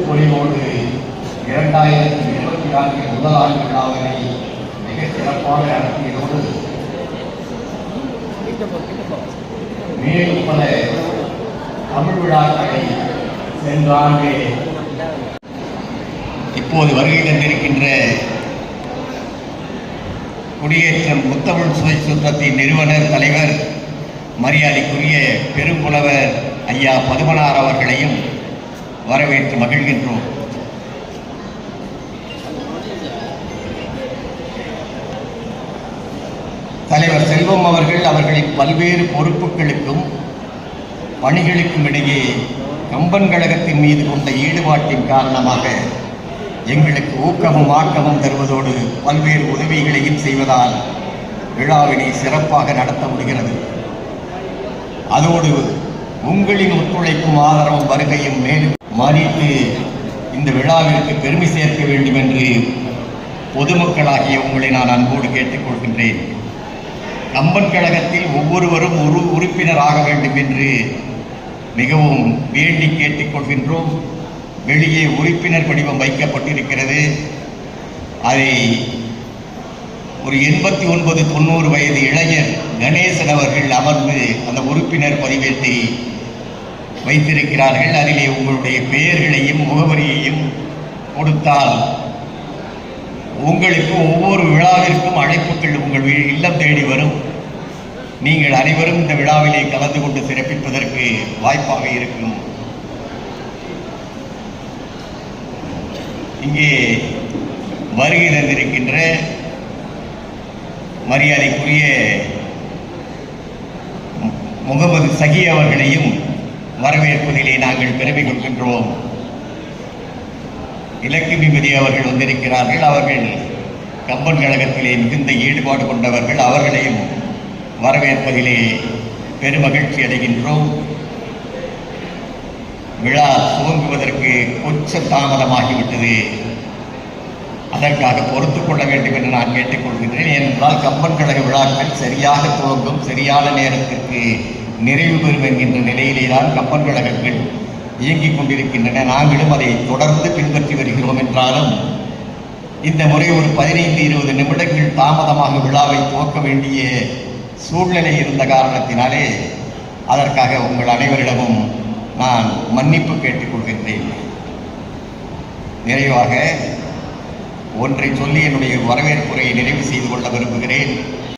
பொலிவோடு இரண்டாயிரத்தி இருபத்தி நான்கு முதல் ஆண்டு விழாவினை மிக சிறப்பாக நடத்தியதோடு மேலும் பல தமிழ் விழாக்களை சென்ற ஆண்டு இப்போது வருகை தந்திருக்கின்ற குடியேற்றம் முத்தமிழ் சுவை சுற்றத்தின் நிறுவனர் தலைவர் மரியாதைக்குரிய பெரும்புலவர் ஐயா பதுமனார் அவர்களையும் வரவேற்று மகிழ்கின்றோம். தலைவர் செல்வம் அவர்கள் அவர்களின் பல்வேறு பொறுப்புகளுக்கும் பணிகளுக்கும் இடையே கம்பன் கழகத்தின் மீது கொண்ட ஈடுபாட்டின் காரணமாக எங்களுக்கு ஊக்கமும் ஆக்கமும் தருவதோடு பல்வேறு உதவிகளையும் செய்வதால் விழாவினை சிறப்பாக நடத்த முடிகிறது. அதோடு உங்களின் ஒத்துழைப்பும் ஆதரவும் வருகையும் மேலும் மதித்து இந்த விழாவிற்கு பெருமை சேர்க்க வேண்டும் என்று பொதுமக்களாகிய உங்களை நான் அன்போடு கேட்டுக்கொள்கின்றேன். கம்பன் கழகத்தில் ஒவ்வொருவரும் ஒரு உறுப்பினராக வேண்டும் என்று மிகவும் வேண்டி கேட்டுக்கொள்கின்றோம். வெளியே உறுப்பினர் படிவம் வைக்கப்பட்டிருக்கிறது. அதை ஒரு எண்பத்தி ஒன்பது தொண்ணூறு வயது இளைஞர் கணேசன் அவர்கள் அமர்ந்து அந்த உறுப்பினர் பதிவேட்டை வைத்திருக்கிறார்கள். அதிலே உங்களுடைய பெயர்களையும் முகவரியையும் கொடுத்தால் உங்களுக்கு ஒவ்வொரு விழாவிற்கும் அழைப்புகள் உங்கள் இல்லம் தேடி வரும். நீங்கள் அனைவரும் இந்த விழாவிலே கலந்து கொண்டு சிறப்பிப்பதற்கு வாய்ப்பாக இருக்கும். இங்கே வருகை தந்திருக்கின்ற மரியாதைக்குரிய மு- முகமது சகி அவர்களையும் வரவேற்பதிலே நாங்கள் பெருமை கொள்கின்றோம். இலக்குமிபதி அவர்கள் வந்திருக்கிறார்கள். அவர்கள் கம்பன் கழகத்திலே மிகுந்த ஈடுபாடு கொண்டவர்கள். அவர்களையும் வரவேற்பதிலே பெருமகிழ்ச்சி அடைகின்றோம். விழா துவங்குவதற்கு கொஞ்சம் தாமதமாகிவிட்டது. அதற்காக பொறுத்து கொள்ள வேண்டும் என்று நான் கேட்டுக்கொள்கின்றேன் ஏனென்றால் கம்பன் கழக விழாக்கள் சரியாக துவங்கும் சரியான நேரத்திற்கு நிறைவு பெறும் என்கின்ற நிலையிலே தான் கம்பன் கழகங்கள் இயங்கிக் கொண்டிருக்கின்றன. நாங்களும் அதை தொடர்ந்து பின்பற்றி வருகிறோம் என்றாலும் இந்த முறை ஒரு பதினைந்து இருபது நிமிடங்கள் தாமதமாக விழாவை துவக்க வேண்டிய சூழ்நிலை இருந்த காரணத்தினாலே அதற்காக உங்கள் அனைவரிடமும் நான் மன்னிப்பு கேட்டுக்கொள்கின்றேன். நிறைவாக ஒன்றை சொல்லி என்னுடைய வரவேற்புரையை நிறைவு செய்து கொள்ள விரும்புகிறேன்.